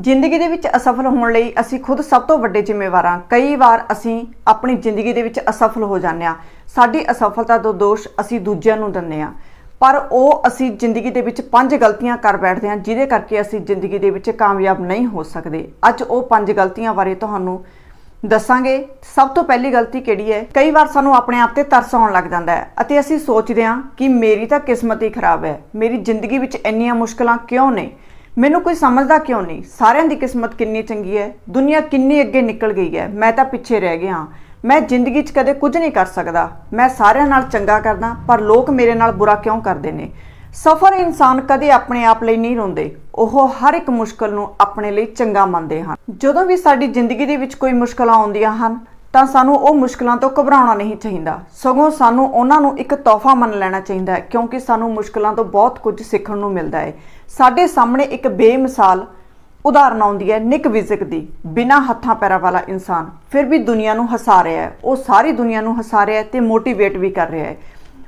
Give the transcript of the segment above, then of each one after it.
ਜ਼ਿੰਦਗੀ ਦੇ ਵਿੱਚ ਅਸਫਲ ਹੋਣ ਲਈ ਅਸੀਂ ਖੁਦ ਸਭ ਤੋਂ ਵੱਡੇ ਜ਼ਿੰਮੇਵਾਰ ਹਾਂ। ਕਈ ਵਾਰ ਅਸੀਂ ਆਪਣੀ ਜ਼ਿੰਦਗੀ ਦੇ ਵਿੱਚ ਅਸਫਲ ਹੋ ਜਾਂਦੇ ਹਾਂ। ਸਾਡੀ ਅਸਫਲਤਾ ਤੋਂ ਦੋਸ਼ ਅਸੀਂ ਦੂਜਿਆਂ ਨੂੰ ਦਿੰਦੇ ਹਾਂ। ਪਰ ਉਹ ਅਸੀਂ ਜ਼ਿੰਦਗੀ ਦੇ ਵਿੱਚ ਪੰਜ ਗਲਤੀਆਂ ਕਰ ਬੈਠਦੇ ਹਾਂ, ਜਿਹਦੇ ਕਰਕੇ ਅਸੀਂ ਜ਼ਿੰਦਗੀ ਦੇ ਵਿੱਚ ਕਾਮਯਾਬ ਨਹੀਂ ਹੋ ਸਕਦੇ। ਅੱਜ ਉਹ ਪੰਜ ਗਲਤੀਆਂ ਬਾਰੇ ਤੁਹਾਨੂੰ ਦੱਸਾਂਗੇ। ਸਭ ਤੋਂ ਪਹਿਲੀ ਗਲਤੀ ਕਿਹੜੀ ਹੈ? ਕਈ ਵਾਰ ਸਾਨੂੰ ਆਪਣੇ ਆਪ ਤੇ ਤਰਸ ਆਉਣ ਲੱਗ ਜਾਂਦਾ ਹੈ ਅਤੇ ਅਸੀਂ ਸੋਚਦੇ ਹਾਂ ਕਿ ਮੇਰੀ ਤਾਂ ਕਿਸਮਤ ਹੀ ਖਰਾਬ ਹੈ। ਮੇਰੀ ਜ਼ਿੰਦਗੀ ਵਿੱਚ ਇੰਨੀਆਂ ਮੁਸ਼ਕਲਾਂ ਕਿਉਂ ਨੇ? ਮੈਨੂੰ ਕੋਈ ਸਮਝਦਾ ਕਿਉਂ ਨਹੀਂ? ਸਾਰਿਆਂ ਦੀ ਕਿਸਮਤ ਕਿੰਨੀ ਚੰਗੀ ਹੈ, ਦੁਨੀਆ ਕਿੰਨੀ ਅੱਗੇ ਨਿਕਲ ਗਈ ਹੈ, ਮੈਂ ਤਾਂ ਪਿੱਛੇ ਰਹਿ ਗਿਆ ਹਾਂ। ਮੈਂ ਜ਼ਿੰਦਗੀ 'ਚ ਕਦੇ ਕੁਝ ਨਹੀਂ ਕਰ ਸਕਦਾ। ਮੈਂ ਸਾਰਿਆਂ ਨਾਲ ਚੰਗਾ ਕਰਦਾ, ਪਰ ਲੋਕ ਮੇਰੇ ਨਾਲ ਬੁਰਾ ਕਿਉਂ ਕਰਦੇ ਨੇ? ਸਫਰ ਇਨਸਾਨ ਕਦੇ ਆਪਣੇ ਆਪ ਲਈ ਨਹੀਂ ਰੋਂਦੇ। ਉਹ ਹਰ ਇੱਕ ਮੁਸ਼ਕਲ ਨੂੰ ਆਪਣੇ ਲਈ ਚੰਗਾ ਮੰਨਦੇ ਹਨ। ਜਦੋਂ ਵੀ ਸਾਡੀ ਜ਼ਿੰਦਗੀ ਦੇ ਵਿੱਚ ਕੋਈ ਮੁਸ਼ਕਲਾਂ ਆਉਂਦੀਆਂ ਹਨ ਤਾਂ ਸਾਨੂੰ ਉਹ ਮੁਸ਼ਕਲਾਂ ਤੋਂ ਘਬਰਾਉਣਾ ਨਹੀਂ ਚਾਹੀਦਾ। ਸਗੋਂ ਸਾਨੂੰ ਉਹਨਾਂ ਨੂੰ ਇੱਕ ਤੋਹਫਾ ਮੰਨ ਲੈਣਾ ਚਾਹੀਦਾ ਹੈ, ਕਿਉਂਕਿ ਸਾਨੂੰ ਮੁਸ਼ਕਲਾਂ ਤੋਂ ਬਹੁਤ ਕੁਝ ਸਿੱਖਣ ਨੂੰ ਮਿਲਦਾ ਹੈ। ਸਾਡੇ ਸਾਹਮਣੇ ਇੱਕ ਬੇਮਿਸਾਲ ਉਦਾਹਰਨ ਆਉਂਦੀ ਹੈ, ਨਿਕ ਵਿਜ਼ਕ ਦੀ, ਬਿਨਾਂ ਹੱਥਾਂ ਪੈਰਾਂ ਵਾਲਾ ਇਨਸਾਨ। ਫਿਰ ਵੀ ਦੁਨੀਆ ਨੂੰ ਹਸਾ ਰਿਹਾ ਹੈ। ਉਹ ਸਾਰੀ ਦੁਨੀਆ ਨੂੰ ਹਸਾ ਰਿਹਾ ਹੈ ਤੇ ਮੋਟੀਵੇਟ ਵੀ ਕਰ ਰਿਹਾ ਹੈ।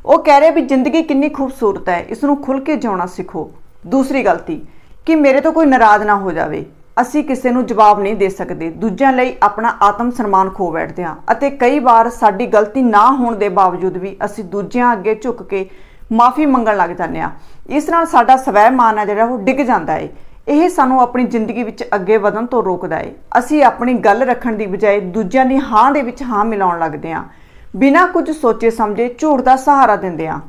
ਉਹ ਕਹਿ ਰਿਹਾ ਵੀ ਜ਼ਿੰਦਗੀ ਕਿੰਨੀ ਖੂਬਸੂਰਤ ਹੈ, ਇਸ ਨੂੰ ਖੁੱਲ ਕੇ ਜਿਉਣਾ ਸਿੱਖੋ। ਦੂਸਰੀ ਗਲਤੀ, ਕਿ ਮੇਰੇ ਤੋਂ ਕੋਈ ਨਾਰਾਜ਼ ਨਾ ਹੋ ਜਾਵੇ। ਅਸੀਂ ਕਿਸੇ ਨੂੰ ਜਵਾਬ ਨਹੀਂ ਦੇ ਸਕਦੇ। ਦੂਜਿਆਂ ਲਈ ਆਪਣਾ ਆਤਮ ਸਨਮਾਨ ਖੋ ਬੈਠਦੇ ਹਾਂ ਅਤੇ ਕਈ ਵਾਰ ਸਾਡੀ ਗਲਤੀ ਨਾ ਹੋਣ ਦੇ ਬਾਵਜੂਦ ਵੀ ਅਸੀਂ ਦੂਜਿਆਂ ਅੱਗੇ ਝੁੱਕ ਕੇ ਮਾਫੀ ਮੰਗਣ ਲੱਗ ਜਾਂਦੇ ਹਾਂ। ਇਸ ਨਾਲ ਸਾਡਾ ਸਵੈ ਮਾਨ ਹੈ ਜਿਹੜਾ ਉਹ ਡਿੱਗ ਜਾਂਦਾ ਹੈ ਇਹ ਸਾਨੂੰ ਆਪਣੀ ਜ਼ਿੰਦਗੀ ਵਿੱਚ ਅੱਗੇ ਵਧਣ ਤੋਂ ਰੋਕਦਾ ਹੈ ਅਸੀਂ ਆਪਣੀ ਗੱਲ ਰੱਖਣ ਦੀ ਬਜਾਏ ਦੂਜਿਆਂ ਦੀ ਹਾਂ ਦੇ ਵਿੱਚ ਹਾਂ ਮਿਲਾਉਣ ਲੱਗਦੇ ਹਾਂ। ਬਿਨਾਂ ਕੁਝ ਸੋਚੇ ਸਮਝੇ ਝੂਠ ਦਾ ਸਹਾਰਾ ਦਿੰਦੇ ਹਾਂ।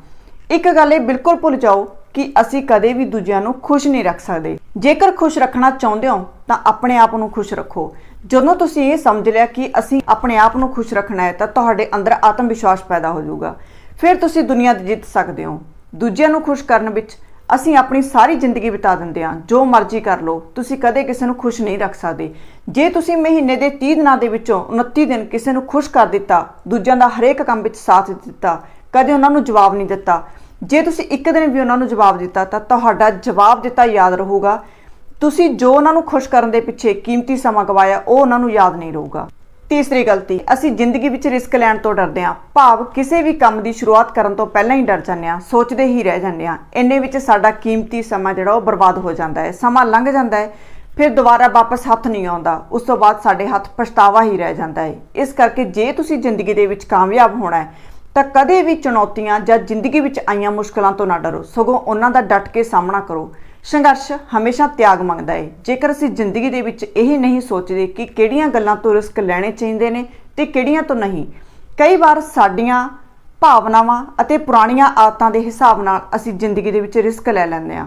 ਇੱਕ ਗੱਲ ਇਹ ਬਿਲਕੁਲ ਭੁੱਲ ਜਾਓ ਕਿ ਅਸੀਂ ਕਦੇ ਵੀ ਦੂਜਿਆਂ ਨੂੰ ਖੁਸ਼ ਨਹੀਂ ਰੱਖ ਸਕਦੇ। ਜੇਕਰ ਖੁਸ਼ ਰੱਖਣਾ ਚਾਹੁੰਦੇ ਹੋ, ਤਾਂ ਆਪਣੇ ਆਪ ਨੂੰ ਖੁਸ਼ ਰੱਖੋ। ਜਦੋਂ ਤੁਸੀਂ ਇਹ ਸਮਝ ਲਿਆ ਕਿ ਅਸੀਂ ਆਪਣੇ ਆਪ ਨੂੰ ਖੁਸ਼ ਰੱਖਣਾ ਹੈ, ਤਾਂ ਤੁਹਾਡੇ ਅੰਦਰ ਆਤਮ ਵਿਸ਼ਵਾਸ ਪੈਦਾ ਹੋ ਜਾਊਗਾ। ਫਿਰ ਤੁਸੀਂ ਦੁਨੀਆ ਤੇ ਜਿੱਤ ਸਕਦੇ ਹੋ। ਦੂਜਿਆਂ ਨੂੰ ਖੁਸ਼ ਕਰਨ ਵਿੱਚ ਅਸੀਂ ਆਪਣੀ ਸਾਰੀ ਜ਼ਿੰਦਗੀ ਬਿਤਾ ਦਿੰਦੇ ਹਾਂ। ਜੋ ਮਰਜ਼ੀ ਕਰ ਲਓ, ਤੁਸੀਂ ਕਦੇ ਕਿਸੇ ਨੂੰ ਖੁਸ਼ ਨਹੀਂ ਰੱਖ ਸਕਦੇ। ਜੇ ਤੁਸੀਂ ਮਹੀਨੇ ਦੇ 30 ਦਿਨਾਂ ਦੇ ਵਿੱਚੋਂ 29 ਦਿਨ ਕਿਸੇ ਨੂੰ ਖੁਸ਼ ਕਰ ਦਿੱਤਾ, ਦੂਜਿਆਂ ਦਾ ਹਰੇਕ ਕੰਮ ਵਿੱਚ ਸਾਥ ਦਿੱਤਾ, ਕਦੇ ਉਹਨਾਂ ਨੂੰ ਜਵਾਬ ਨਹੀਂ ਦਿੱਤਾ ਜੇ ਤੁਸੀਂ ਇੱਕ ਦਿਨ ਵੀ ਉਹਨਾਂ ਨੂੰ ਜਵਾਬ ਦਿੱਤਾ, ਤਾਂ ਤੁਹਾਡਾ ਜਵਾਬ ਦਿੱਤਾ ਯਾਦ ਰਹੂਗਾ। ਤੁਸੀਂ ਜੋ ਉਹਨਾਂ ਨੂੰ ਖੁਸ਼ ਕਰਨ ਦੇ ਪਿੱਛੇ ਕੀਮਤੀ ਸਮਾਂ ਗਵਾਇਆ, ਉਹ ਉਹਨਾਂ ਨੂੰ ਯਾਦ ਨਹੀਂ ਰਹੂਗਾ। ਤੀਸਰੀ ਗਲਤੀ, ਅਸੀਂ ਜ਼ਿੰਦਗੀ ਵਿੱਚ ਰਿਸਕ ਲੈਣ ਤੋਂ ਡਰਦੇ ਹਾਂ। ਭਾਵ ਕਿਸੇ ਵੀ ਕੰਮ ਦੀ ਸ਼ੁਰੂਆਤ ਕਰਨ ਤੋਂ ਪਹਿਲਾਂ ਹੀ ਡਰ ਜਾਂਦੇ ਹਾਂ, ਸੋਚਦੇ ਹੀ ਰਹਿ ਜਾਂਦੇ ਹਾਂ। ਇੰਨੇ ਵਿੱਚ ਸਾਡਾ ਕੀਮਤੀ ਸਮਾਂ ਜਿਹੜਾ ਉਹ ਬਰਬਾਦ ਹੋ ਜਾਂਦਾ ਹੈ। ਸਮਾਂ ਲੰਘ ਜਾਂਦਾ ਹੈ, ਫਿਰ ਦੁਬਾਰਾ ਵਾਪਸ ਹੱਥ ਨਹੀਂ ਆਉਂਦਾ। ਉਸ ਤੋਂ ਬਾਅਦ ਸਾਡੇ ਹੱਥ ਪਛਤਾਵਾ ਹੀ ਰਹਿ ਜਾਂਦਾ ਹੈ। ਇਸ ਕਰਕੇ ਜੇ ਤੁਸੀਂ ਜ਼ਿੰਦਗੀ ਦੇ ਵਿੱਚ ਕਾਮਯਾਬ ਹੋਣਾ ਹੈ ਤਾਂ ਕਦੇ ਵੀ ਚੁਣੌਤੀਆਂ ਜਾਂ ਜ਼ਿੰਦਗੀ ਵਿੱਚ ਆਈਆਂ ਮੁਸ਼ਕਲਾਂ ਤੋਂ ਨਾ ਡਰੋ। ਸਗੋਂ ਉਹਨਾਂ ਦਾ ਡਟ ਕੇ ਸਾਹਮਣਾ ਕਰੋ। ਸੰਘਰਸ਼ ਹਮੇਸ਼ਾ ਤਿਆਗ ਮੰਗਦਾ ਹੈ ਜੇਕਰ ਅਸੀਂ ਜ਼ਿੰਦਗੀ ਦੇ ਵਿੱਚ ਇਹ ਨਹੀਂ ਸੋਚਦੇ ਕਿ ਕਿਹੜੀਆਂ ਗੱਲਾਂ ਤੋਂ ਰਿਸਕ ਲੈਣੇ ਚਾਹੀਦੇ ਨੇ ਤੇ ਕਿਹੜੀਆਂ ਤੋਂ ਨਹੀਂ, ਕਈ ਵਾਰ ਸਾਡੀਆਂ ਭਾਵਨਾਵਾਂ ਅਤੇ ਪੁਰਾਣੀਆਂ ਆਦਤਾਂ ਦੇ ਹਿਸਾਬ ਨਾਲ ਅਸੀਂ ਜ਼ਿੰਦਗੀ ਦੇ ਵਿੱਚ ਰਿਸਕ ਲੈ ਲੈਂਦੇ ਹਾਂ।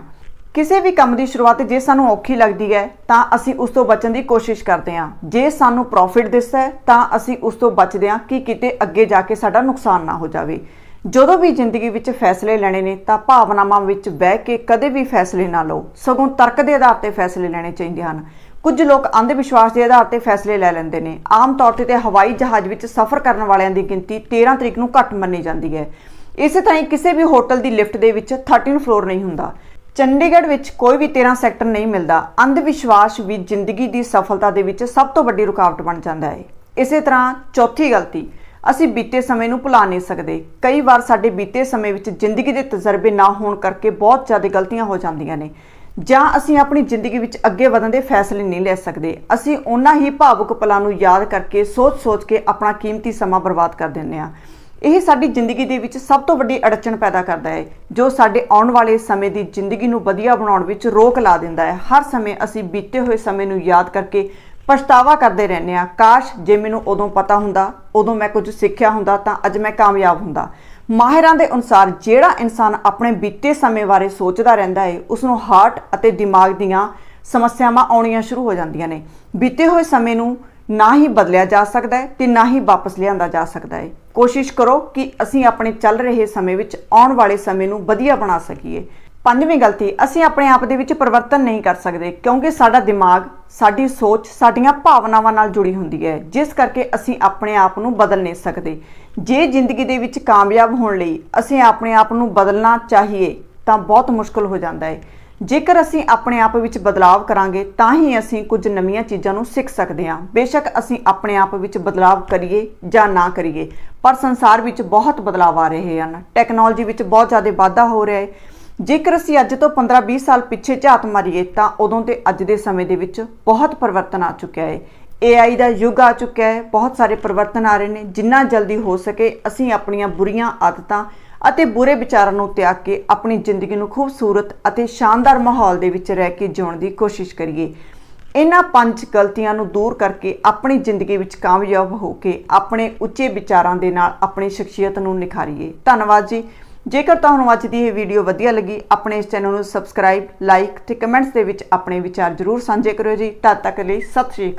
ਕਿਸੇ ਵੀ ਕੰਮ ਦੀ ਸ਼ੁਰੂਆਤ ਜੇ ਸਾਨੂੰ ਔਖੀ ਲੱਗਦੀ ਹੈ, ਤਾਂ ਅਸੀਂ ਉਸ ਤੋਂ ਬਚਣ ਦੀ ਕੋਸ਼ਿਸ਼ ਕਰਦੇ ਹਾਂ। ਜੇ ਸਾਨੂੰ ਪ੍ਰੋਫਿਟ ਦਿਸਦਾ ਹੈ, ਤਾਂ ਅਸੀਂ ਉਸ ਤੋਂ ਬਚਦੇ ਹਾਂ ਕਿ ਕਿਤੇ ਅੱਗੇ ਜਾ ਕੇ ਸਾਡਾ ਨੁਕਸਾਨ ਨਾ ਹੋ ਜਾਵੇ। ਜਦੋਂ ਵੀ ਜ਼ਿੰਦਗੀ ਵਿੱਚ ਫੈਸਲੇ ਲੈਣੇ ਨੇ, ਤਾਂ ਭਾਵਨਾਵਾਂ ਵਿੱਚ ਬਹਿ ਕੇ ਕਦੇ ਵੀ ਫੈਸਲੇ ਨਾ ਲਓ। ਸਗੋਂ ਤਰਕ ਦੇ ਆਧਾਰ ਤੇ ਫੈਸਲੇ ਲੈਣੇ ਚਾਹੀਦੇ ਹਨ। ਕੁਝ ਲੋਕ ਅੰਧ ਵਿਸ਼ਵਾਸ ਦੇ ਆਧਾਰ ਤੇ ਫੈਸਲੇ ਲੈ ਲੈਂਦੇ ਨੇ। ਆਮ ਤੌਰ ਤੇ ਤੇ ਹਵਾਈ ਜਹਾਜ਼ ਵਿੱਚ ਸਫ਼ਰ ਕਰਨ ਵਾਲਿਆਂ ਦੀ ਗਿਣਤੀ 13 ਤਰੀਕ ਨੂੰ ਘੱਟ ਮੰਨੀ ਜਾਂਦੀ ਹੈ। ਇਸੇ ਤਰ੍ਹਾਂ ਹੀ ਕਿਸੇ ਵੀ ਹੋਟਲ ਦੀ ਲਿਫਟ ਦੇ ਵਿੱਚ 13 ਫਲੋਰ ਨਹੀਂ ਹੁੰਦਾ। ਚੰਡੀਗੜ੍ਹ ਵਿੱਚ ਕੋਈ ਵੀ 13 ਸੈਕਟਰ ਨਹੀਂ ਮਿਲਦਾ। ਅੰਧ ਵਿਸ਼ਵਾਸ ਵੀ ਜ਼ਿੰਦਗੀ ਦੀ ਸਫਲਤਾ ਦੇ ਵਿੱਚ ਸਭ ਤੋਂ ਵੱਡੀ ਰੁਕਾਵਟ ਬਣ ਜਾਂਦਾ ਹੈ। ਇਸੇ ਤਰ੍ਹਾਂ ਚੌਥੀ ਗਲਤੀ, ਅਸੀਂ ਬੀਤੇ ਸਮੇਂ ਨੂੰ ਭੁਲਾ ਨਹੀਂ ਸਕਦੇ। ਕਈ ਵਾਰ ਸਾਡੇ ਬੀਤੇ ਸਮੇਂ ਵਿੱਚ ਜ਼ਿੰਦਗੀ ਦੇ ਤਜਰਬੇ ਨਾ ਹੋਣ ਕਰਕੇ ਬਹੁਤ ਜ਼ਿਆਦਾ ਗਲਤੀਆਂ ਹੋ ਜਾਂਦੀਆਂ ਨੇ। ਜਾਂ ਅਸੀਂ ਆਪਣੀ ਜ਼ਿੰਦਗੀ ਵਿੱਚ ਅੱਗੇ ਵਧਣ ਦੇ ਫੈਸਲੇ ਨਹੀਂ ਲੈ ਸਕਦੇ। ਅਸੀਂ ਉਹਨਾਂ ਹੀ ਭਾਵੁਕ ਪਲਾਂ ਨੂੰ ਯਾਦ ਕਰਕੇ ਸੋਚ-ਸੋਚ ਕੇ ਆਪਣਾ ਕੀਮਤੀ ਸਮਾਂ ਬਰਬਾਦ ਕਰ ਦਿੰਦੇ ਹਾਂ। ਇਹ ਸਾਡੀ ਜ਼ਿੰਦਗੀ ਦੇ ਵਿੱਚ ਸਭ ਤੋਂ ਵੱਡੀ ਅੜਚਣ ਪੈਦਾ ਕਰਦਾ ਹੈ, ਜੋ ਸਾਡੇ ਆਉਣ ਵਾਲੇ ਸਮੇਂ ਦੀ ਜ਼ਿੰਦਗੀ ਨੂੰ ਵਧੀਆ ਬਣਾਉਣ ਵਿੱਚ ਰੋਕ ਲਾ ਦਿੰਦਾ ਹੈ। ਹਰ ਸਮੇਂ ਅਸੀਂ ਬੀਤੇ ਹੋਏ ਸਮੇਂ ਨੂੰ ਯਾਦ ਕਰਕੇ ਪਛਤਾਵਾ ਕਰਦੇ ਰਹਿੰਦੇ ਹਾਂ। ਕਾਸ਼ ਜੇ ਮੈਨੂੰ ਉਦੋਂ ਪਤਾ ਹੁੰਦਾ, ਉਦੋਂ ਮੈਂ ਕੁਝ ਸਿੱਖਿਆ ਹੁੰਦਾ ਤਾਂ ਅੱਜ ਮੈਂ ਕਾਮਯਾਬ ਹੁੰਦਾ। ਮਾਹਿਰਾਂ ਦੇ ਅਨੁਸਾਰ ਜਿਹੜਾ ਇਨਸਾਨ ਆਪਣੇ ਬੀਤੇ ਸਮੇਂ ਬਾਰੇ ਸੋਚਦਾ ਰਹਿੰਦਾ ਹੈ ਉਸ ਨੂੰ ਹਾਰਟ ਅਤੇ ਦਿਮਾਗ ਦੀਆਂ ਸਮੱਸਿਆਵਾਂ ਆਉਣੀਆਂ ਸ਼ੁਰੂ ਹੋ ਜਾਂਦੀਆਂ ਨੇ। ਬੀਤੇ ਹੋਏ ਸਮੇਂ ਨੂੰ ਨਾ ਹੀ ਬਦਲਿਆ ਜਾ ਸਕਦਾ ਹੈ ਤੇ ਨਾ ਹੀ ਵਾਪਸ ਲਿਆਂਦਾ ਜਾ ਸਕਦਾ ਹੈ। ਕੋਸ਼ਿਸ਼ ਕਰੋ ਕਿ ਅਸੀਂ ਆਪਣੇ ਚੱਲ ਰਹੇ ਸਮੇਂ ਵਿੱਚ ਆਉਣ ਵਾਲੇ ਸਮੇਂ ਨੂੰ ਵਧੀਆ ਬਣਾ ਸਕੀਏ। ਪੰਜਵੀਂ ਗਲਤੀ ਅਸੀਂ ਆਪਣੇ ਆਪ ਦੇ ਵਿੱਚ ਪਰਿਵਰਤਨ ਨਹੀਂ ਕਰ ਸਕਦੇ ਕਿਉਂਕਿ ਸਾਡਾ ਦਿਮਾਗ, ਸਾਡੀ ਸੋਚ, ਸਾਡੀਆਂ ਭਾਵਨਾਵਾਂ ਨਾਲ ਜੁੜੀ ਹੁੰਦੀ ਹੈ, ਜਿਸ ਕਰਕੇ ਅਸੀਂ ਆਪਣੇ ਆਪ ਨੂੰ ਬਦਲ ਨਹੀਂ ਸਕਦੇ। ਜੇ ਜ਼ਿੰਦਗੀ ਦੇ ਵਿੱਚ ਕਾਮਯਾਬ ਹੋਣ ਲਈ ਅਸੀਂ ਆਪਣੇ ਆਪ ਨੂੰ ਬਦਲਣਾ ਚਾਹੀਏ ਤਾਂ ਬਹੁਤ ਮੁਸ਼ਕਲ ਹੋ ਜਾਂਦਾ ਹੈ। ਜੇਕਰ ਅਸੀਂ ਆਪਣੇ ਆਪ ਵਿੱਚ ਬਦਲਾਵ ਕਰਾਂਗੇ, ਤਾਂ ਹੀ ਅਸੀਂ ਕੁਝ ਨਵੀਆਂ ਚੀਜ਼ਾਂ ਨੂੰ ਸਿੱਖ ਸਕਦੇ ਹਾਂ। ਬੇਸ਼ੱਕ ਅਸੀਂ ਆਪਣੇ ਆਪ ਵਿੱਚ ਬਦਲਾਵ ਕਰੀਏ ਜਾਂ ਨਾ ਕਰੀਏ, ਪਰ ਸੰਸਾਰ ਵਿੱਚ ਬਹੁਤ ਬਦਲਾਅ ਆ ਰਹੇ ਹਨ। ਟੈਕਨੋਲੋਜੀ ਵਿੱਚ ਬਹੁਤ ਜ਼ਿਆਦਾ ਵਾਧਾ ਹੋ ਰਿਹਾ ਹੈ। ਜੇਕਰ ਅਸੀਂ ਅੱਜ ਤੋਂ 15-20 ਸਾਲ ਪਿੱਛੇ ਝਾਤ ਮਾਰੀਏ, ਤਾਂ ਉਦੋਂ ਤੇ ਅੱਜ ਦੇ ਸਮੇਂ ਦੇ ਵਿੱਚ ਬਹੁਤ ਪਰਿਵਰਤਨ ਆ ਚੁੱਕਿਆ ਹੈ। AI ਦਾ ਯੁੱਗ ਆ ਚੁੱਕਿਆ ਹੈ। ਬਹੁਤ ਸਾਰੇ ਪਰਿਵਰਤਨ ਆ ਰਹੇ ਨੇ। ਜਿੰਨਾ ਜਲਦੀ ਹੋ ਸਕੇ, ਅਸੀਂ ਆਪਣੀਆਂ ਬੁਰੀਆਂ ਆਦਤਾਂ ਅਤੇ ਬੁਰੇ ਵਿਚਾਰਾਂ ਨੂੰ ਤਿਆਗ ਕੇ ਆਪਣੀ ਜ਼ਿੰਦਗੀ ਨੂੰ ਖੂਬਸੂਰਤ ਅਤੇ ਸ਼ਾਨਦਾਰ ਮਾਹੌਲ ਦੇ ਵਿੱਚ ਰਹਿ ਕੇ ਜਿਉਣ ਦੀ ਕੋਸ਼ਿਸ਼ ਕਰੀਏ। ਇਹਨਾਂ ਪੰਜ ਗਲਤੀਆਂ ਨੂੰ ਦੂਰ ਕਰਕੇ ਆਪਣੀ ਜ਼ਿੰਦਗੀ ਵਿੱਚ ਕਾਮਯਾਬ ਹੋ ਕੇ ਆਪਣੇ ਉੱਚੇ ਵਿਚਾਰਾਂ ਦੇ ਨਾਲ ਆਪਣੀ ਸ਼ਖਸੀਅਤ ਨੂੰ ਨਿਖਾਰੀਏ। ਧੰਨਵਾਦ ਜੀ। ਜੇਕਰ ਤੁਹਾਨੂੰ ਅੱਜ ਦੀ ਇਹ ਵੀਡੀਓ ਵਧੀਆ ਲੱਗੀ, ਆਪਣੇ ਇਸ ਚੈਨਲ ਨੂੰ ਸਬਸਕ੍ਰਾਈਬ, ਲਾਈਕ ਤੇ ਕਮੈਂਟਸ ਦੇ ਵਿੱਚ ਆਪਣੇ ਵਿਚਾਰ ਜ਼ਰੂਰ ਸਾਂਝੇ ਕਰਿਓ ਜੀ। ਤਦ ਤੱਕ ਲਈ ਸਤਿ ਸ਼੍ਰੀ ਅਕਾਲ।